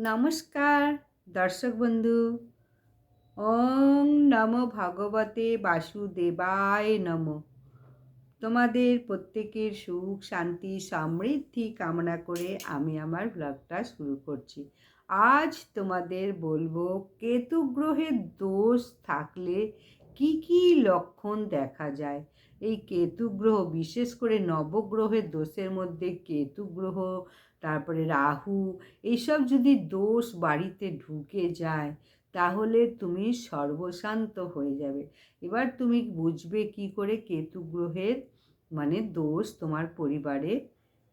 নমস্কার, দর্শক বন্ধু। ওং নম ভগবতে বাসুদেবায় নম। তোমাদের প্রত্যেকের সুখ, শান্তি, সমৃদ্ধি কামনা করে আমি আমার ব্লগটা শুরু করছি। আজ তোমাদের বলব, কেতু গ্রহের দোষ থাকলে কি কি লক্ষণ দেখা যায়? এই কেতু গ্রহ, বিশেষ করে নবগ্রহের দোষের মধ্যে কেতু গ্রহ তারপরে রাহু এইসব যদি দোষ বাড়িতে ঢুকে যায়, তাহলে তুমি সর্বশান্ত হয়ে যাবে। এবার তুমি বুঝবে কি করে কেতু গ্রহের মানে দোষ তোমার পরিবারে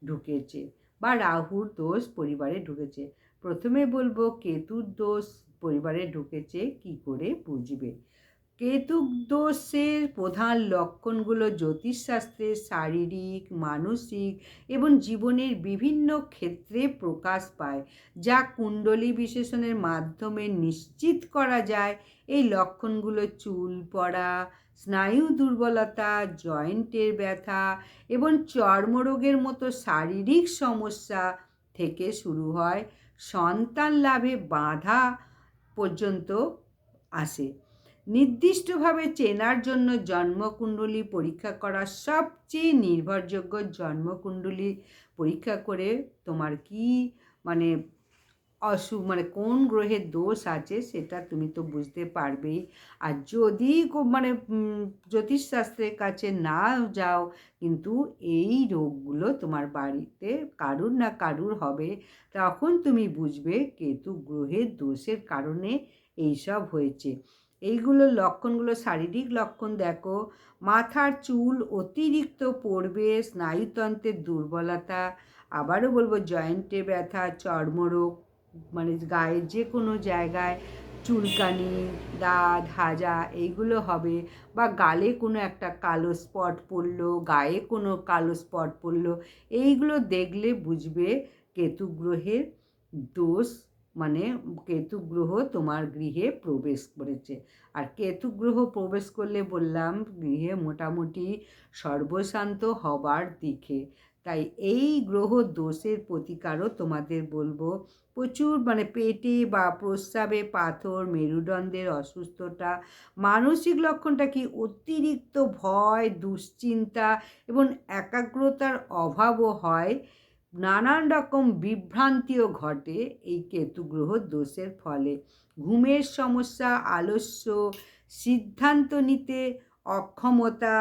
ঢুকেছে বা রাহুর দোষ পরিবারে ঢুকেছে। প্রথমে বলব, কেতুর দোষ পরিবারে ঢুকেছে কি করে বুঝবে? কেতু দোষের প্রধান লক্ষণগুলো জ্যোতিষশাস্ত্রে, শারীরিক, মানসিক এবং জীবনের বিভিন্ন ক্ষেত্রে প্রকাশ পায়, যা কুণ্ডলী বিশেষণের মাধ্যমে নিশ্চিত করা যায়। এই লক্ষণগুলো চুল পড়া, স্নায়ু দুর্বলতা, জয়েন্টের ব্যথা এবং চর্মরোগের মতো শারীরিক সমস্যা থেকে শুরু হয়। সন্তান লাভে বাধা পর্যন্ত আসে। নির্দিষ্টভাবে চেনার জন্য জন্মকুণ্ডলী পরীক্ষা করা সবচেয়ে নির্ভরযোগ্য জন্মকুণ্ডলী পরীক্ষা করে তোমার কি মানে অসুখ মানে কোন গ্রহের দোষ আছে সেটা তুমি তো বুঝতে পারবেই। আর যদি মানে জ্যোতিষশাস্ত্রের কাছে না যাও, কিন্তু এই রোগগুলো তোমার বাড়িতে কারুর না কারুর হবে, তখন তুমি বুঝবে কেতু গ্রহের দোষের কারণে এইসব হয়েছে। এইগুলোর লক্ষণগুলো, শারীরিক লক্ষণ দেখো, মাথার চুল অতিরিক্ত পড়বে, স্নায়ুতন্ত্রের দুর্বলতা, আবারও বলব জয়েন্টে ব্যথা, চর্মরোগ মানে গায়ের যে কোনো জায়গায় চুলকানি, দাঁত, হাজা এইগুলো হবে বা গালে কোনো একটা কালো স্পট পড়ল, গায়ে কোনো কালো স্পট পড়ল, এইগুলো দেখলে বুঝবে কেতু গ্রহের দোষ মানে কেতু গ্রহ তোমার গৃহে প্রবেশ করেছে। আর কেতু গ্রহ প্রবেশ করলে বললাম, গৃহে মোটামুটি সর্বশান্ত হবার দিকে। তাই এই গ্রহ দোষের প্রতিকারও তোমাদের বলব। প্রচুর মানে পেটে বা প্রস্রাবে পাথর, মেরুদণ্ডের অসুস্থতা, মানসিক লক্ষণটা কি অতিরিক্ত ভয়, দুশ্চিন্তা এবং একাগ্রতার অভাবও হয়। নানান রকম বিভ্রান্তিও ঘটে এই কেতু গ্রহ দোষের ফলে। ঘুমের সমস্যা, আলস্য, সিদ্ধান্ত নিতে অক্ষমতা,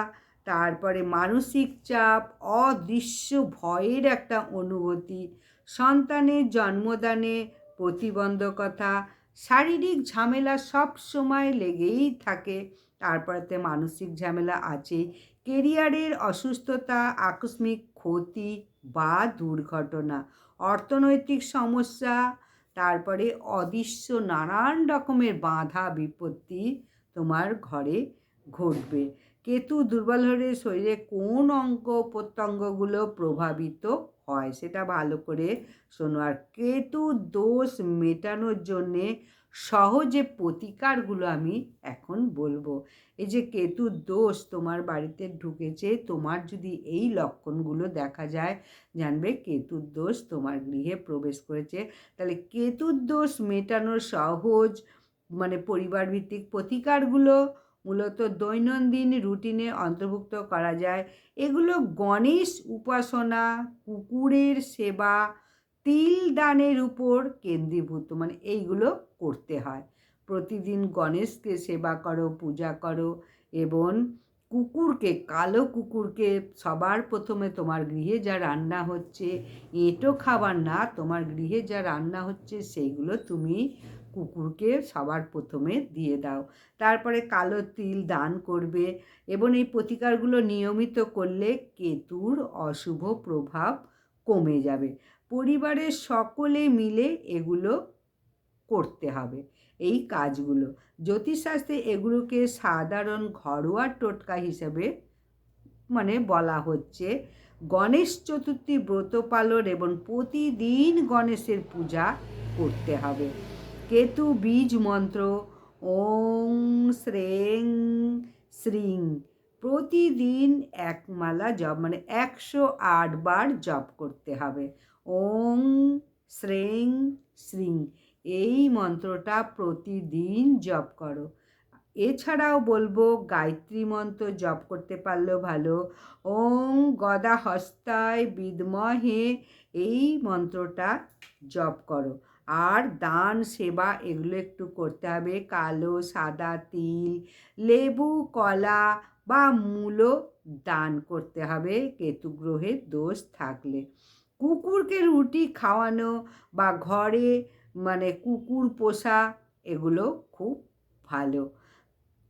তারপরে মানসিক চাপ, অদৃশ্য ভয়ের একটা অনুভূতি, সন্তানের জন্মদানে প্রতিবন্ধকতা, শারীরিক ঝামেলা সব সময় লেগেই থাকে, তারপরেতে মানসিক ঝামেলা আছে কেরিয়ারের অসুস্থতা, আকস্মিক ক্ষতি বা দুর্ঘটনা, অর্থনৈতিক সমস্যা, তারপরে অদৃশ্য নানান রকমের বাধা বিপত্তি তোমার ঘরে ঘটবে। কেতু দুর্বল হলে শরীরে কোন অঙ্গ প্রত্যঙ্গগুলো প্রভাবিত হয় সেটা ভালো করে শোনো। আর কেতু দোষ মেটানোর জন্যে সহজে প্রতিকারগুলো আমি এখন বলব। এই যে কেতুর দোষ তোমার বাড়িতে ঢুকেছে, তোমার যদি এই লক্ষণগুলো দেখা যায়, জানবে কেতুর দোষ তোমার গৃহে প্রবেশ করেছে। তাহলে কেতুর দোষ মেটানোর সহজ মানে পরিবার ভিত্তিক প্রতিকারগুলো মূলত দৈনন্দিন রুটিনে অন্তর্ভুক্ত করা যায়। এগুলো গণেশ উপাসনা, কুকুরের সেবা, তিল দানের উপর কেন্দ্রীভূত মানে এইগুলো করতে হয়। প্রতিদিন গণেশকে সেবা করো, পূজা করো এবং কুকুরকে, কালো কুকুরকে সবার প্রথমে তোমার গৃহে যা রান্না হচ্ছে, এঁটো খাবার না তোমার গৃহে যা রান্না হচ্ছে, সেইগুলো তুমি কুকুরকে সবার প্রথমে দিয়ে দাও। তারপরে কালো তিল দান করবে এবং এই প্রতিকারগুলো নিয়মিত করলে কেতুর অশুভ প্রভাব কমে যাবে। পরিবারের সকলে মিলে এগুলো করতে হবে। এই কাজগুলো জ্যোতিষশাস্ত্রে এগুলোকে সাধারণ ঘরোয়া টোটকা হিসেবে মানে বলা হচ্ছে। গণেশ চতুর্থী ব্রত পালন এবং প্রতিদিন গণেশের পূজা করতে হবে। কেতু বীজ মন্ত্র ওং শ্রেং শ্রিং প্রতিদিন এক মালা জপ মানে একশো আট বার জপ করতে হবে। ওং শ্রেং শ্রিং। এই মন্ত্রটা প্রতিদিন জপ করো। এছাড়াও বলব, গায়ত্রী মন্ত্র জপ করতে পারলেও ভালো। ওং গদা হস্তায় বিদমহে, এই মন্ত্রটা জপ করো। আর দান, সেবা এগুলো একটু করতে হবে। কালো, সাদা তিল, লেবু, কলা বা মূলো দান করতে হবে কেতু গ্রহের দোষ থাকলে। কুকুরকে রুটি খাওয়ানো বা ঘরে মানে কুকুর পোষা এগুলো খুব ভালো।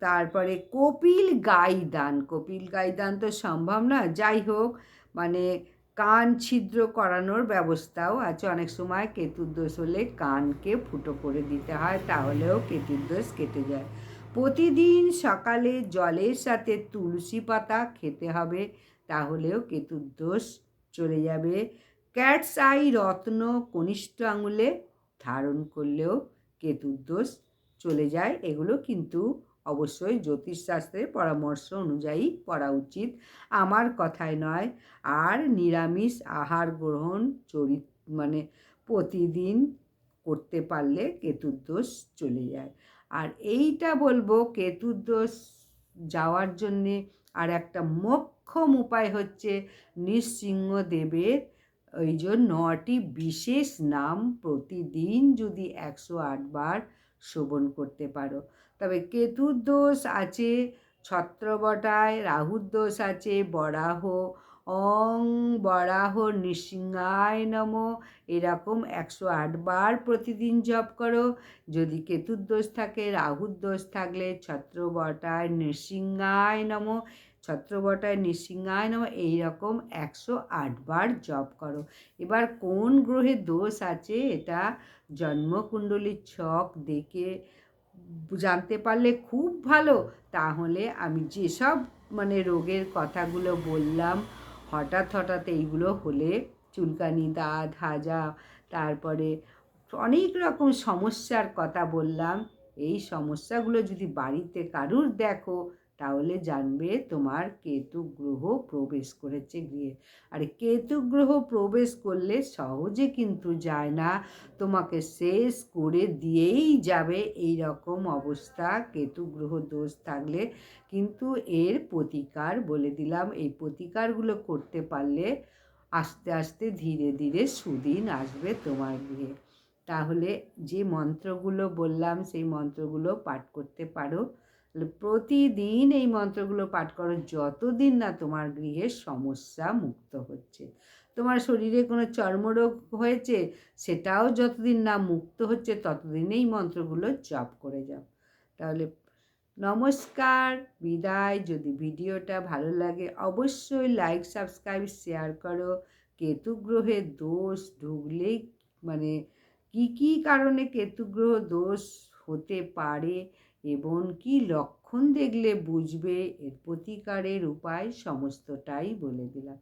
তারপরে কপিল গাই দান, কপিল গাই দান তো সম্ভব না যাই হোক মানে কান ছিদ্র করানোর ব্যবস্থাও আছে। অনেক সময় কেতুর দোষ হলে কানকে ফুটো করে দিতে হয়, তাহলেও কেতুর দোষ কেটে যায়। প্রতিদিন সকালে জলের সাথে তুলসী পাতা খেতে হবে, তাহলেও কেতুর দোষ চলে যাবে। ক্যাটস আই রত্ন কনিষ্ঠ আঙুলে ধারণ করলেও কেতুর দোষ চলে যায়। এগুলো কিন্তু অবশ্যই জ্যোতিষশাস্ত্রের পরামর্শ অনুযায়ী পড়া উচিত। আমার কথায় নয়, আর নিরামিষ আহার গ্রহণ চরিত মানে প্রতিদিন করতে পারলে কেতুর দোষ চলে যায়। আর এইটা বলব, কেতুর দোষ যাওয়ার জন্যে আর একটা মোক্ষম উপায় হচ্ছে নৃসিংহদেবের ওই জন্য নটি বিশেষ নাম প্রতিদিন যদি একশো আটবার শোভন করতে পারো। তবে কেতুর দোষ আছে, ছত্রবটায় রাহুর দোষ আছে, বরাহ, অং বরাহ নৃসিংহায় নম, এরকম একশো আটবার প্রতিদিন জপ করো। যদি কেতুর দোষ থাকে, রাহুর দোষ থাকলে ছত্রবটায় নৃসিংহায় নম, ছত্রবটায় নৃসিংহায় নম, এইরকম একশো আটবার জপ করো। এবার কোন গ্রহে দোষ আছে, এটা জন্মকুণ্ডলীর ছক দেখে জানতে পারলে খুব ভালো। তাহলে আমি যেসব মানে রোগের কথাগুলো বললাম, হঠাৎ হঠাৎ এইগুলো হলে চুলকানি, দাঁত, হাজা, তারপরে অনেক রকম সমস্যার কথা বললাম। এই সমস্যাগুলো যদি বাড়িতে কারুর দেখো তাহলে জানবে তোমার কেতু গ্রহ প্রবেশ করেছে গৃহে। আর কেতু গ্রহ প্রবেশ করলে সহজে কিন্তু যায় না। তোমাকে শেষ করে দিয়েই যাবে। এই রকম অবস্থা, কেতু গ্রহ দোষ থাকলে কিন্তু এর প্রতিকার বলে দিলাম। এই প্রতিকারগুলো করতে পারলে আস্তে আস্তে ধীরে ধীরে সুদিন আসবে তোমার গৃহে। তাহলে যে মন্ত্রগুলো বললাম, সেই মন্ত্রগুলো পাঠ করতে পারো। প্রতিদিন এই মন্ত্রগুলো পাঠ করো, যতদিন না তোমার গৃহের সমস্যা মুক্ত হচ্ছে। তোমার শরীরে কোনো চর্মরোগ হয়েছে, সেটাও যতদিন না মুক্ত হচ্ছে, ততদিন এই মন্ত্রগুলো জপ করে যাও। তাহলে নমস্কার, বিদায়। যদি ভিডিওটা ভালো লাগে, অবশ্যই লাইক সাবস্ক্রাইব শেয়ার করো। কেতু গ্রহের দোষ ঢুকলেই মানে কি কি কারণে কেতু গ্রহ দোষ হতে পারে কি লক্ষণ দেখলে বুঝবে? এর প্রতিকারের উপায় সমস্তটাই বলে দিলাম।